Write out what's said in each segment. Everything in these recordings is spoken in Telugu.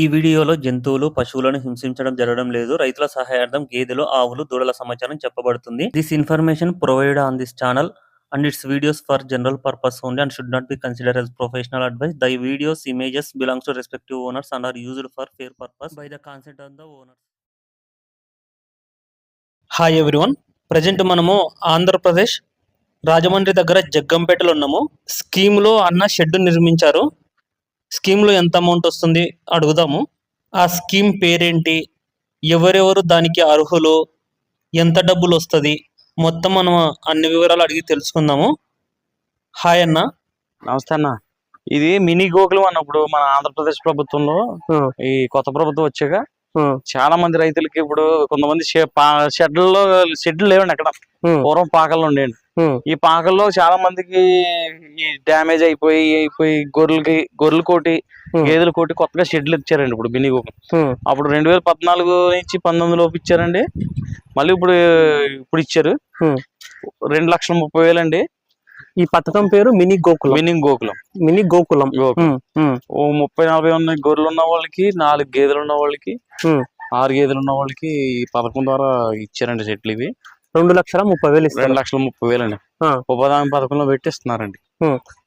ఈ వీడియోలో జంతువులు పశువులను హింసించడం జరగడం లేదు. రైతుల సహాయార్థం గేదెలు ఆవులు దూడల సమాచారం చెప్పబడుతుంది. This information provide on this channel and it's videos for general purpose only and should not be consider as professional advice the videos images belongs to respective owners and are used for fair purpose by the concept on the owners hi everyone present మనము ఆంధ్రప్రదేశ్ రాజమండ్రి దగ్గర జగ్గంపేటలో ఉన్నాము. స్కీమ్లో అన్న షెడ్ నిర్మించారు. స్కీమ్లో ఎంత అమౌంట్ వస్తుంది అడుగుదాము. ఆ స్కీమ్ పేరేంటి? ఎవరెవరు దానికి అర్హులు? ఎంత డబ్బులు వస్తుంది? మొత్తం మనం అన్ని వివరాలు అడిగి తెలుసుకుందాము. హాయ్ అన్న. నమస్తే అన్న. ఇది మినీ గోకులం అన్నప్పుడు మన ఆంధ్రప్రదేశ్ ప్రభుత్వంలో ఈ కొత్త ప్రభుత్వం వచ్చాక చాలా మంది రైతులకి ఇప్పుడు కొంతమంది షెడ్లలో షెడ్లు లేవండి అక్కడ. పూర్వం పాకల్లో ఉండేయండి ఈ పాకల్లో చాలా మందికి ఈ డ్యామేజ్ అయిపోయి అయిపోయి గొర్రెలకి గొర్రెలు కోటి గేదెలు కోటి కొత్తగా షెడ్లు ఇచ్చారండి ఇప్పుడు మినీ గోకులం అప్పుడు రెండు వేల పద్నాలుగు నుంచి పంతొమ్మిది లోపు ఇచ్చారండి. మళ్ళీ ఇప్పుడు ఇప్పుడు ఇచ్చారు. రెండు లక్షల ముప్పై వేలండి. ఈ పథకం పేరు mini Gokulam. Mini Gokulam. Mini Gokulam. ఓ ముప్పై నలభై ఉన్న గొర్రెలు ఉన్న వాళ్ళకి నాలుగు గేదెలు ఉన్న వాళ్ళకి. ఆరు గేదెలు ఉన్న వాళ్ళకి ఈ పథకం ద్వారా ఇచ్చారండి చెట్లు ఇవి. రెండు లక్షల ముప్పై వేలు రెండు లక్షల ముప్పై వేలండి ఆ. ఉపాధి పథకంలో పెట్టిస్తున్నారండి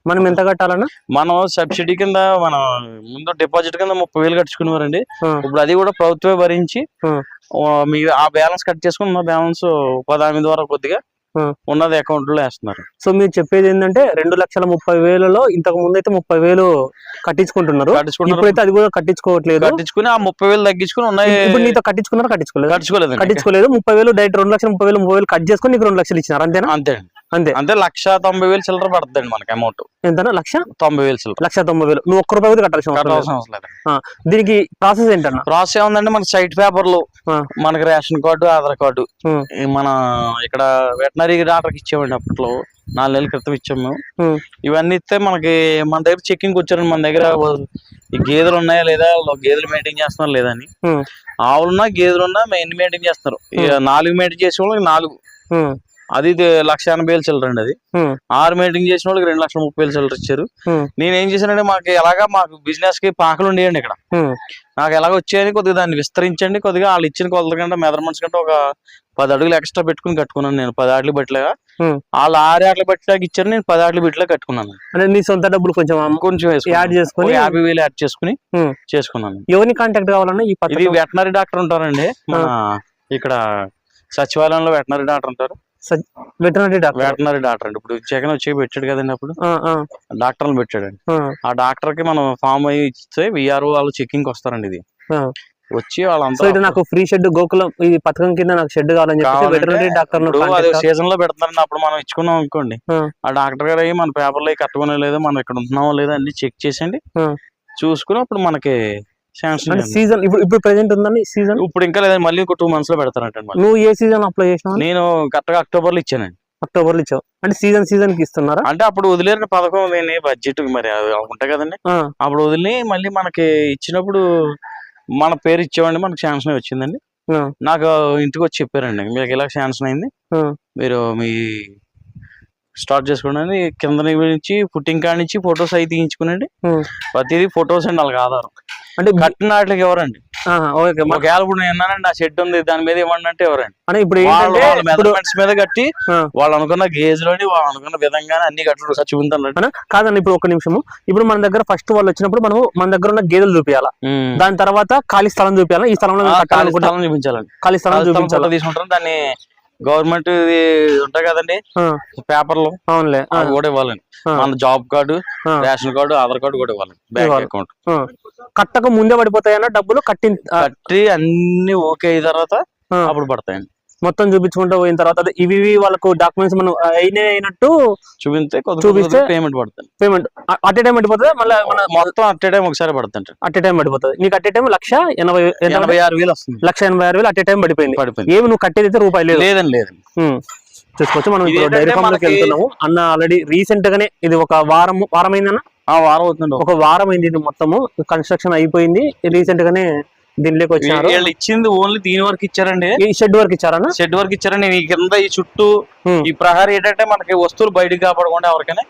మనం ఎంత కట్టాలన్నా మనం సబ్సిడీ కింద మనం ముందు డిపాజిట్ కింద ముప్పై వేలు కట్టుకునేవారండి. ఇప్పుడు అది కూడా ప్రభుత్వమే భరించి మీ ఆ బ్యాలెన్స్ కట్ చేసుకుని ఉన్న బ్యాలెన్స్ ఉపాధి ద్వారా కొద్దిగా. ఉన్నది అకౌంట్లో వేస్తున్నారు. సో మీరు చెప్పేది ఏంటంటే రెండు లక్షల ముప్పై వేలలో ఇంతకు ముందు అయితే ముప్పై వేలు కట్టించుకుంటున్నారు. ఇప్పుడైతే అది కూడా కట్టించుకోవట్లేదు. కట్టించుకుని ఆ ముప్పై వేలు తగ్గించుకుని ఉన్నాయి. ఇప్పుడు నీతో కట్టించుకున్నారా? కట్టించుకోలేదు? కట్టించుకోలేదండి కట్టించుకోలేదు. ముప్పై వేలు డైరెక్ట్ రెండు లక్షల ముప్పై వేలు ముప్పై వేలు కట్ చేసుకొని నీకు రెండు లక్షలు ఇచ్చినారు అంతేనా? అంతే అంతే. అంతే లక్ష తొంభై వేలు చిల్లర పడుతుందండి మనకి అమౌంట్ ఎంతనా? లక్ష? తొంభై వేలు చిల్లర. లక్ష తొంభై వేలు. నువ్వు ఒక్క రూపాయి కూడా కట్టాల్సిన దీనికి ప్రాసెస్ ఏంటన్నా? ప్రాసెస్ ఏముందంటే మనకి సైట్ పేపర్లు. మనకి రేషన్ కార్డు ఆధార్ కార్డు. మన ఇక్కడ వెటనరీ డాక్టర్కి ఇచ్చామండి అప్పట్లో. నాలుగు నెలల క్రితం ఇచ్చాము. ఇవన్నీ ఇస్తే మనకి మన దగ్గర చెక్కింగ్ వచ్చారండి. మన దగ్గర ఈ గేదెలు ఉన్నాయా లేదా? గేదెలు మెయింటైన్ చేస్తున్నారు లేదా అని. ఆవులున్నా గేదెలున్నా ఎన్ని మెయింటైన్ చేస్తున్నారు. నాలుగు మెయింటైన్ చేసే వాళ్ళకి నాలుగు అది లక్ష ఎనభై వేలు చిల్లరండి అది. ఆరు మెయింటైన్ చేసిన వాళ్ళకి రెండు లక్షల ముప్పై వేలు చిల్లర ఇచ్చారు. నేను ఏం చేశానంటే మాకు ఎలాగా మాకు బిజినెస్కి పాకలు ఉండేయండి ఇక్కడ. నాకు ఎలాగ వచ్చాయని కొద్దిగా దాన్ని విస్తరించండి కొద్దిగా వాళ్ళు ఇచ్చిన కొలత కంటే మెజర్మెంట్స్ కంటే ఒక పది అడుగులు ఎక్స్ట్రా పెట్టుకుని కట్టుకున్నాను నేను పది ఆటలు బట్టలేగా. వాళ్ళు ఆరు ఆటలు బట్టలేక ఇచ్చారు నేను పది ఆటలు బట్టలే కట్టుకున్నాను అంటే నీ సొంత డబ్బులు కొంచెం కొంచెం. యాడ్ చేసుకొని యాభై వేలు యాడ్ చేసుకుని. చేసుకున్నాను ఎవరిని కాంటాక్ట్ కావాలన్నా ఇది వెటనరీ డాక్టర్ ఉంటారండి ఇక్కడ సచివాలయంలో వెటనరీ డాక్టర్ ఉంటారు వెటనరీ డాక్టర్. వెటనరీ డాక్టర్ అండి. ఇప్పుడు జగన్ వచ్చి పెట్టాడు కదండి అప్పుడు. డాక్టర్లు పెట్టాడండి. ఆ, డాక్టర్కి మనం ఫామ్ అయ్యి ఇస్తే విఆర్ఓ వాళ్ళు చెకింగ్ వస్తారండి ఇది. వచ్చి వాళ్ళంతా నాకు ఫ్రీ షెడ్ గోకులం ఈ పథకం కింద నాకు షెడ్ కావాలని చెప్పి కావాలంటే వెటనరీ డాక్టర్ సీజన్లో పెడతారండి అప్పుడు మనం ఇచ్చుకున్నాం అనుకోండి. ఆ. డాక్టర్ గారు అయ్యి మన పేపర్లో కట్టుకునే లేదో మనం ఇక్కడ ఉంటున్నామో లేదో అన్ని చెక్ చేసండి ఆ. చూసుకుని అప్పుడు మనకి శాంక్షన్ సీజన్ ఇప్పుడు ఇప్పుడు ప్రెసెంట్ ఉందని సీజన్ ఇప్పుడు ఇంకా లేదండి మళ్ళీ ఒక టూ మంత్స్లో పెడతారంటండి మళ్ళీ. నువ్వు ఏ సీజన్ అప్లై చేసినావు? నేను కరెక్ట్గా అక్టోబర్లో ఇచ్చానండి. అక్టోబర్లో ఇచ్చావు. అంటే సీజన్ సీజన్కి ఇస్తున్నారా? అంటే అప్పుడు వదిలేని పథకం నేను బడ్జెట్ మరి ఉంటాయి కదండి. అప్పుడు వదిలి మళ్ళీ మనకి ఇచ్చినప్పుడు మన పేరు ఇచ్చామండి మనకి శాంక్షన్ వచ్చిందండి. నాకు ఇంటికి వచ్చి చెప్పారండి మీకు ఇలా శాంక్షన్ అయింది? మీరు మీ స్టార్ట్ చేసుకోండి కింద నుంచి పుట్టింగ్ కాడి నుంచి ఫొటోస్ అవి తీయించుకునండి. ప్రతిదీ ఫొటోస్ అండి వాళ్ళకి ఆధారం. అంటే కట్టిన వాటికి ఎవరండి? ఒకవేళ ఇప్పుడు నేను ఆ షెడ్ ఉంది దాని మీద ఇవ్వండి అంటే ఎవరండి? అంటే ఇప్పుడు మెజర్మెంట్స్ మీద కట్టి. వాళ్ళు అనుకున్న గేజ్లోని వాళ్ళు అనుకున్న విధంగానే అన్ని కట్టడం చూపించాలండి అన్న, కాదన్న ఇప్పుడు ఒక నిమిషము. ఇప్పుడు మన దగ్గర ఫస్ట్ వాళ్ళు వచ్చినప్పుడు మనం మన దగ్గర ఉన్న గేదెలు చూపించాలా దాని తర్వాత ఖాళీ స్థలం చూపించాలా ఈ స్థలంలో మేము కట్టాలనుకుంటాం. చూపించాలండి. ఖాళీ స్థలం చూపించాలా? ఫోటో తీసుకుంటారు దాన్ని గవర్నమెంట్ ఉంటాయి కదండి పేపర్లు అవునులే అవి కూడా ఇవ్వాలండి. మన job card. Ration card Aadhaar card కూడా ఇవ్వాలండి బ్యాంక్. అకౌంట్. కట్టక ముందే పడిపోతాయన్న డబ్బులు కట్టిన ఆ, కట్టి అన్ని ఓకే అయిన తర్వాత. అప్పుడు పడతాయండి మొత్తం చూపించుకుంటూ పోయిన తర్వాత ఇవి వాళ్ళకు డాక్యుమెంట్స్ మనం అయినా అయినట్టు చూపిస్తే చూపిస్తే పేమెంట్ పడుతుంది. పేమెంట్ అట్ ఏ టైం పడిపోతుంది? మళ్ళీ మన మొత్తం అట్ టైం ఒకసారి పడుతుంది అట్ ఏ టైం పడిపోతుంది? నీకు అట్ ఏ టైం లక్ష ఎనభై ఎనభై ఆరు వేలు వస్తుంది. లక్ష ఎనభై ఆరు వేలు అట్ ఏ టైం పడిపోయింది. పడిపోయింది. ఏమి నువ్వు కట్టేది అయితే రూపాయి లేదు. లేదండి. చూసుకోవచ్చు మనం ఇప్పుడు డైరీ ఫామ్లోకి వెళ్తున్నాము. అన్న ఆల్రెడీ రీసెంట్ గానే ఇది ఒక వారం వారం అయిందన్న? ఆ వారం అవుతుంది. ఒక వారం అయింది ఇది మొత్తము. కన్స్ట్రక్షన్ అయిపోయింది. రీసెంట్ గానే దీనిలోకి వచ్చినారు వీళ్ళు ఇచ్చింది ఓన్లీ దీని వరకు ఇచ్చారండి. ఈ షెడ్ వరకు ఇచ్చారన్న షెడ్ వరకు ఇచ్చారండి. ఈ కింద ఈ చుట్టూ. ఈ ప్రహారీ ఏంటంటే మనకి వస్తువులు బయటికి కాపాడకుండా ఎవరికైనా.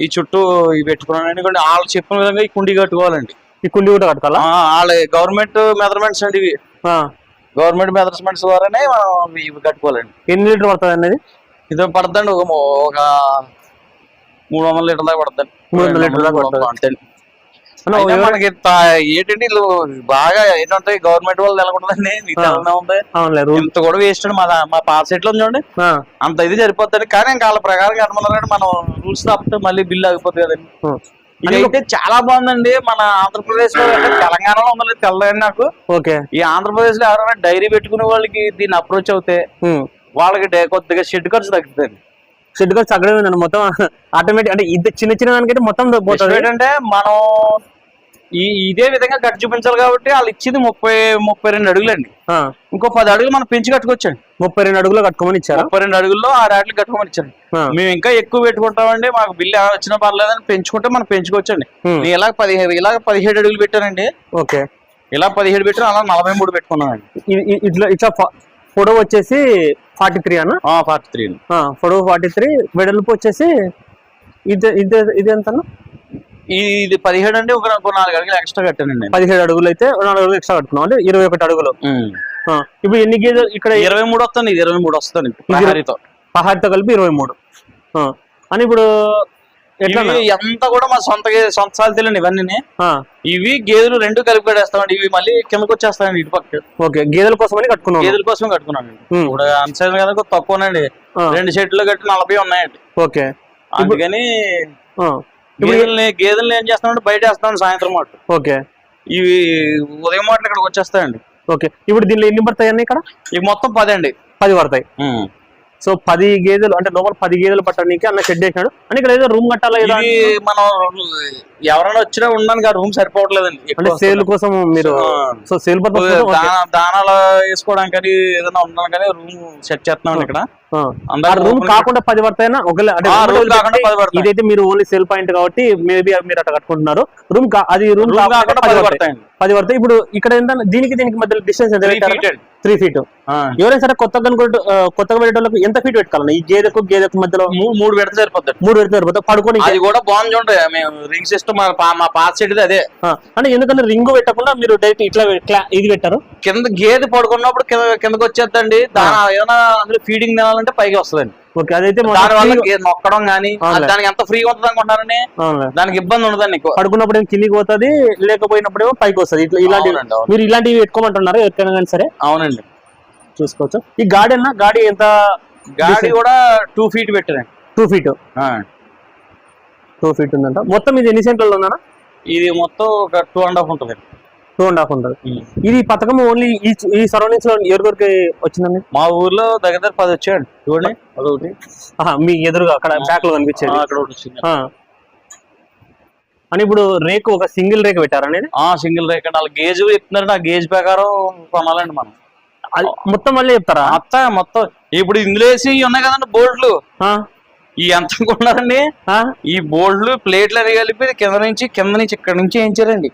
ఈ చుట్టూ ఇవి పెట్టుకున్నాను. ఎందుకంటే వాళ్ళు చెప్పిన విధంగా ఈ కుండి కట్టుకోవాలండి. ఈ కుండి కూడా కట్టుకోవాలా? వాళ్ళ గవర్నమెంట్ మెజర్మెంట్స్ అండి ఇవి. గవర్నమెంట్ మెజర్మెంట్స్ ద్వారానే మనం ఇవి కట్టుకోవాలండి. ఎన్ని లీటర్ పడుతుంది అనేది ఇది పడుతుంది ఒక మూడు వందల లీటర్ దాకా పడుతుంది మూడు వందల లీటర్ దాకా పడుతుంది. అంతే అన్న, అయినా ఎవరు- మనకి ఏంటంటే వీళ్ళు బాగా ఏంటంటే గవర్నమెంట్ వాళ్ళు నెలకొంటుందండి ఉంది? ఇంత కూడా వేస్ట్ మా మా పాత సెట్లో ఉంది చూడండి. అంత ఇది సరిపోతుంది కానీ ఇంకా వాళ్ళ ప్రకారం కట్టమన్నారంటే మనం రూల్స్ తప్పితే మళ్ళీ బిల్లు ఆగిపోతుంది కదండి. ఆ. ఇది అయితే చాలా బాగుందండి. మన ఆంధ్రప్రదేశ్లో తెలంగాణలో ఉందని తెల్లదండి నాకు. ఓకే. ఈ ఆంధ్రప్రదేశ్లో ఎవరైనా డైరీ పెట్టుకునే వాళ్ళకి దీన్ని అప్రోచ్ అవుతే. వాళ్ళకి కొద్దిగా షెడ్ ఖర్చు తగ్గుతుంది షెడ్ ఖర్చు తగ్గడం ఉందండి. మొత్తం ఆటోమేటిక్ అంటే ఇది చిన్న చిన్న దానికైతే మొత్తం పోతుంది. ఏంటంటే మనం ఈ ఇదే విధంగా కట్టి చూపించాలి కాబట్టి వాళ్ళు ఇచ్చింది ముప్పై ముప్పై రెండు అడుగులండి. ఆ, ఇంకో పది అడుగులు మనం పెంచి కట్టుకోవచ్చండి. ముప్పై రెండు అడుగులు కట్టుకోమని ఇచ్చారా? ముప్పై రెండు అడుగుల్లో ఆరు అడుగులు కట్టుకోమని ఇచ్చారు. ఆ, మేము ఇంకా ఎక్కువ పెట్టుకుంటామండి. మాకు బిల్లు ఏమైనా వచ్చినా పర్లేదని పెంచుకుంటే మనం పెంచుకోవచ్చండి. ఉమ్. నేను ఇలా పదిహేడు ఇలా పదిహేడు అడుగులు పెట్టానండి. ఓకే. ఇలా పదిహేడు పెట్టాను అలా నలభై మూడు పెట్టుకున్నానండి. ఇట్లా ఇట్లా పొడవు వచ్చేసి ఫార్టీ త్రీ అన్న. ఫార్టీ త్రీ పొడవు ఫార్టీ త్రీ వెడల్పు వచ్చేసి ఇది ఇది ఇది ఎంత ఇది పదిహేడు అండి ఒక నాలుగు అడుగులు ఎక్స్ట్రా కట్టానండి. పదిహేడు అడుగులు అయితే నాలుగు అడుగులు ఎక్స్ట్రా కట్టుకున్నాం అంటే ఇరవై ఒకటి అడుగులు. ఇప్పుడు ఎన్ని గేదెలు ఇక్కడ ఇరవై మూడు వస్తుంది ఇది ఇరవై మూడు వస్తుంది ప్రహారీతో పహారితో. కలిపి ఇరవై మూడు. అని ఇప్పుడు ఎంత కూడా మా సొంత సొంత సాల్తీలండి ఇవన్నీ ఇవి గేదెలు రెండు కలిపి కట్టేస్తామండి. ఇవి మళ్ళీ కిందకి వచ్చేస్తాయండి ఇటు పక్క. ఓకే గేదెల కోసమని కట్టుకున్నాం గేదెల కోసం కట్టుకున్నాను ఇప్పుడు అన్సైన్ కదా తక్కువనండి. రెండు షెడ్లు కట్టి నలభై ఉన్నాయండి. ఓకే. అందుకని గేదెల్ని గేదెల్ని ఏం చేస్తామంటే బయట వేస్తామండి సాయంత్రం మాట. ఓకే. ఇవి ఉదయం మాటలు ఇక్కడికి వచ్చేస్తాయండి. ఓకే. ఇప్పుడు దీనిలో ఎన్ని పడతాయి అన్న ఇక్కడ? ఇవి మొత్తం పదండి. పది పడతాయి. సో పది గేదెలు అంటే లోపల పది గేదెలు పట్టడానికి అన్న షెడ్ వేసినాడు. అంటే ఇక్కడ ఏదో రూమ్ కట్టాలా ఏదో మనం ఎవరైనా వచ్చినా ఉండడానికి ఆ రూమ్ సరిపోవట్లేదండి. అంటే సేల్ కోసం మీరు. సో సేల్ పర్పస్ దానాలు వేసుకోవడానికి కానీ ఏదైనా ఉండడానికి కానీ రూమ్ సెట్ చేస్తున్నాం ఇక్కడ. రూమ్ కాకుండా పది పడతాయినా ఒకవేళ అంటే. ఇదైతే మీరు ఓన్లీ సేల్ పాయింట్ కాబట్టి మేబీ మీరు అట్లా కట్టుకుంటున్నారు. రూమ్ అది రూమ్ కాకుండా పది పడతాయి. పది పడతాయి. ఇప్పుడు ఇక్కడ ఎంత దీనికి దీనికి మధ్య డిస్టెన్స్ ఎంత త్రీ ఫీట్ ఎవరైనా సరే కొత్తగా కొత్తగా పెట్టేటోళ్ళకి ఎంత ఫీట్ పెట్టుకోవాలి ఈ గేదెకు గేదెకు మధ్యలో మూడు పెడితే సరిపోతుంది మూడు పెడితే సరిపోతుంది పడుకొని అది కూడా బాగుంది మేము రింగ్ సిస్టమ్ మా పాత సెట్ అదే. అంటే ఎందుకంటే రింగ్ పెట్టకుండా మీరు డైరెక్ట్ ఇట్లా ఇది పెట్టారు? కింద గేదె పడుకున్నప్పుడు కింద కిందకి వచ్చేద్దండి. దాని ఏమైనా అందులో ఫీడింగ్ తినాలంటే పైకి వస్తుందండి. ఓకే అదైతే దాని వల్ల నొక్కడం అవునులే. దానికి ఎంత ఫ్రీగా ఉంటుంది. దానికి ఇబ్బంది ఉండదండి ఎక్కువ. పడుకున్నప్పుడు ఏమో కిందికి పోతుంది లేకపోయినప్పుడు ఏమో పైకి వస్తుంది. ఇట్లా ఇలాంటి అవునండి, అవును. మీరు ఇలాంటివి పెట్టుకోమంటున్నారు ఎక్కడైనా కానీ సరే? అవునండి. చూసుకోవచ్చు. ఈ గాడి అన్న గాడి ఎంత గాడి కూడా టూ ఫీట్ పెట్టారండి. టూ ఫీట్ ఆ. టూ ఫీట్ ఉందంట. మొత్తం ఇది ఎన్ని సెంట్లలో ఉందన్న? ఇది మొత్తం ఒక టూ అండ్ హాఫ్ ఉంటుంది టూ అండ్ హాఫ్ ఉంటుంది. ఇది పథకం ఓన్లీ ఈ ఈ సరౌండింగ్స్లో ఎవరికొరికి వచ్చిందండి? మా ఊర్లో దగ్గర దగ్గర పది వచ్చాయండి. చూడండి అదొకటి. మీ ఎదురుగా అక్కడ బ్యాక్లో కనిపించేది. అక్కడ ఒకటి వచ్చింది. అని ఇప్పుడు రేకు ఒక సింగిల్ రేక్ పెట్టారనేది ఆ సింగిల్ రేక్ అండి వాళ్ళ గేజ్ చెప్తున్నారండి ఆ గేజ్ ప్రకారం కొనాలండి మనం. మొత్తం మళ్ళీ చెప్తారా? మొత్తం మొత్తం. ఇప్పుడు ఇందులో వేసి ఉన్నాయి కదండి బోల్ట్లు? ఈ ఎంత కొన్నారండి? ఆ? ఈ బోల్డ్లు ప్లేట్లు అవి కలిపి కింద నుంచి కింద నుంచి ఇక్కడ నుంచి వేయించారండి.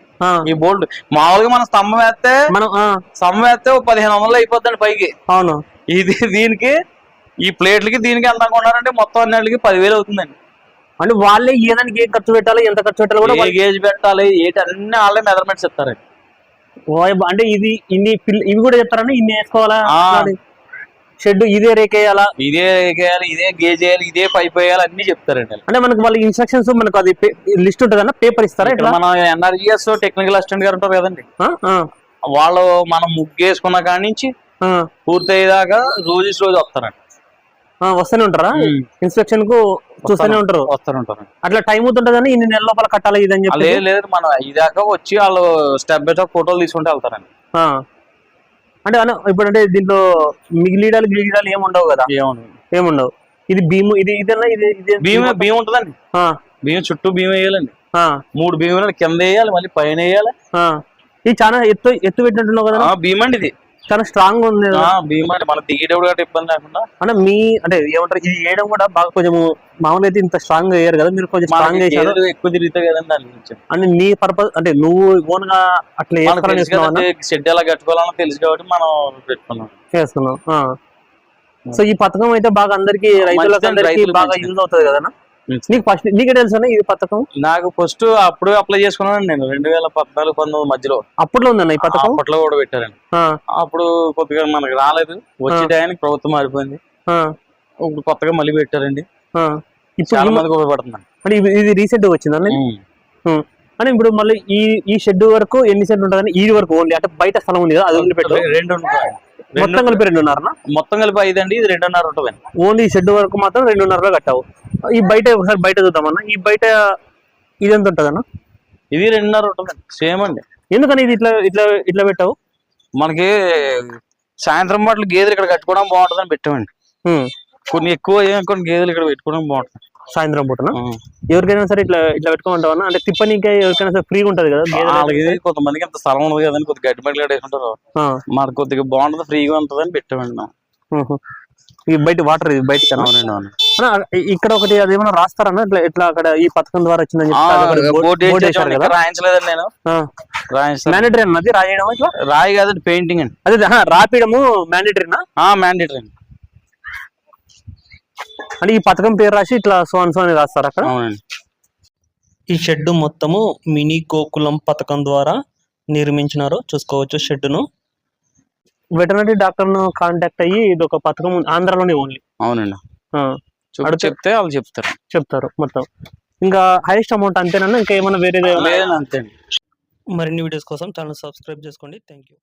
ఈ బోల్డ్ మామూలుగా మన స్తంభం వేస్తే మనం ఆ, స్తంభం వేస్తే పదిహేను వందలు అయిపోద్దండి పైకి. అవును. ఇది దీనికి ఈ ప్లేట్లకి దీనికి ఎంత కొన్నారంటే మొత్తం అన్నిటికి పదివేలు అవుతుందండి. అంటే వాళ్ళే ఏదానికి ఏ ఖర్చు పెట్టాలో ఎంత ఖర్చు పెట్టాలో కూడా గేజ్ పెట్టాలి ఏంటి అన్ని వాళ్ళే మెజర్మెంట్స్ వాళ్ళే- అంటే ఇది ఇన్ని ఇవి కూడా చెప్తారని ఇన్ని వేసుకోవాలా. షెడ్ ఇదే రేకేయాలా ఇదే వేయాలి ఇదే గేజ్ వేయాలి ఇదే పైప్ వేయాలి అన్ని చెప్తారండి. అంటే మనకి వాళ్ళ ఇన్స్ట్రక్షన్స్ మనకు అది లిస్ట్ ఉంటుందన్న పేపర్ ఇస్తారా ఇట్లా మన ఎన్ఆర్జిఎస్ టెక్నికల్ అసిస్టెంట్ గారు ఉంటారు కదండి. వాళ్ళు మనం ముగ్గేసుకున్న కాడి నుంచి. పూర్తయ్యేదాకా రోజు రోజు వస్తారండి. వస్తూనే ఉంటారా? ఇన్స్పెక్షన్కు చూస్తూనే ఉంటారు. వస్తారు ఉంటారు. అట్లా టైం అవుతుంటదని ఇన్ని నెలల లోపల కట్టాలి ఇదని చెప్పి లేదు లేదు మనం ఇదాకా వచ్చి వాళ్ళు స్టెప్ బై స్టెప్ ఫోటోలు తీసుకుంటే వెళ్తారండి. అంటే అన్న ఇప్పుడు అంటే దీంట్లో మిగిలిడాలు గిలిగిడాలు ఏమి ఉండవు కదా? ఏముండవు ఇది భీము ఇది ఇదన్నా ఇది ఇది భీమ భీమ? ఉంటుందండి. భీమ చుట్టూ భీమ వేయాలండి. ఆ, మూడు భీములు కింద వేయాలి మళ్ళీ పైన వేయాలి. ఇది చాలా ఎత్తు ఎత్తు పెట్టినట్టున్నావు కదా? ఆ, భీమ అండి ఇది. చాలా స్ట్రాంగ్ ఉంది. భీమ అంటే మన దిగేటప్పుడు గట్రా ఇబ్బంది లేకుండా అంటే మీ అంటే ఏమంటారు ఇది వేయడం కూడా బాగా కొంచెం మామూలుగా అయితే ఇంత స్ట్రాంగ్గా వేయరు కదా మీరు కొంచెం స్ట్రాంగ్ చేశారు ఎక్కువ తిరుగుతాయి కదండి దాని అంటే నీ పర్పస్ అంటే నువ్వు ఓన్గా అట్లా షెడ్ ఎలా కట్టుకోవాలని తెలుసు కాబట్టి మనం పెట్టుకున్నాం. సో ఈ పథకం అయితే బాగా అందరికి రైతులకు బాగా. యూజ్ అవుతుంది కదా నీకు ఫస్ట్ నీకే తెలుసా ఇది పథకం? నాకు ఫస్ట్ అప్పుడు అప్లై చేసుకున్నాను నేను. రెండు వేల పద్నాలుగు పంతొమ్మిది మధ్యలో. అప్పట్లో ఉందన్న ఈ పథకం? అప్పట్లో కూడా పెట్టారండి. అప్పుడు కొద్దిగా మనకు రాలేదు. వచ్చే టయానికి ప్రభుత్వం మారిపోయింది. ఇప్పుడు కొత్తగా మళ్ళీ పెట్టారండి. చాలా మందికి ఉపయోగపడుతుంది. అంటే ఇది- ఇది రీసెంట్ వచ్చిందండి అంటే ఇప్పుడు మళ్ళీ ఈ ఈ షెడ్ వరకు ఎన్ని సెంట్లు ఉంటుందని ఈ వరకు ఓన్లీ అంటే బయట స్థలం ఉంది కదా అది వదిలి పెట్టు రెండు ఉంటాయి. మొత్తం కలిపి రెండున్నర మొత్తం కలిపి ఐదు అండి ఇది రెండున్నర ఉంటుంది ఓన్లీ షెడ్ వరకు మాత్రం రెండున్నరలో కట్టావు. ఈ బయట ఒకసారి బయట చూద్దామన్న. ఈ బయట ఇది ఎంత ఉంటుందన్న? ఇది రెండున్నర ఉంటుంది సేమ్ అండి. ఎందుకని ఇది ఇట్లా ఇట్లా ఇట్లా పెట్టావు? మనకి సాయంత్రం పాటలు గేదెలు ఇక్కడ కట్టుకోవడం బాగుంటుందని పెట్టామండి. కొన్ని ఎక్కువ అయ్యాయి కొన్ని గేదెలు ఇక్కడ పెట్టుకోవడం బాగుంటుంది. సాయంత్రం పూటన. ఎవరికైనా సరే ఇట్లా ఇట్లా పెట్టుకోమంటావా? అంటే తిప్పనీకే ఎవరికైనా సరే ఫ్రీగా ఉంటది కదా? కొంతమందికి అంత స్థలం ఉండదు కదండి కొద్దిగా గడ్డి మెట్లు వేసుకుంటారు. ఆ, మనకు కొద్దిగా బాగుంటుంది ఫ్రీగా ఉంటుందని పెట్టామండి మేము. ఉహు. ఈ బయట వాటర్ ఇది బయట ఇక్కడ ఒకటి అదేమన్నా రాస్తారన్న ఇట్లా ఇట్లా అక్కడ ఈ పథకం ద్వారా వచ్చిందని చెప్పి కదా? రాయించలేదండి నేను. రాయించాను మ్యాండేటరీ అన్నది రాయడం ఇట్లా? రాయి కాదండి పెయింటింగ్ అండి. అదే ఆహా, రాపియడము మ్యాండేటరీనా మ్యాండేటరీ అండి. అంటే ఈ పథకం పేరు రాసి ఇట్లా సోన్ సో అని రాస్తారు అక్కడ? అవునండి. ఈ షెడ్ మొత్తము మినీ గోకులం పథకం ద్వారా నిర్మించినారు చూసుకోవచ్చు షెడ్డును. వెటనరీ డాక్టర్ను కాంటాక్ట్ అయ్యి ఇది ఒక పథకం ఉంది. ఆంధ్రాలోనే ఓన్లీ. అవునండి. చూపి అడిగితే- చెప్తే వాళ్ళు చెప్తారు. చెప్తారు మొత్తం. ఇంకా హైయెస్ట్ అమౌంట్ అంతేనా? ఇంకా ఏమైనా వేరేది లేదండి అంతే అండి మరిన్ని వీడియోస్ కోసం ఛానల్ సబ్స్క్రైబ్ చేసుకోండి. Thank you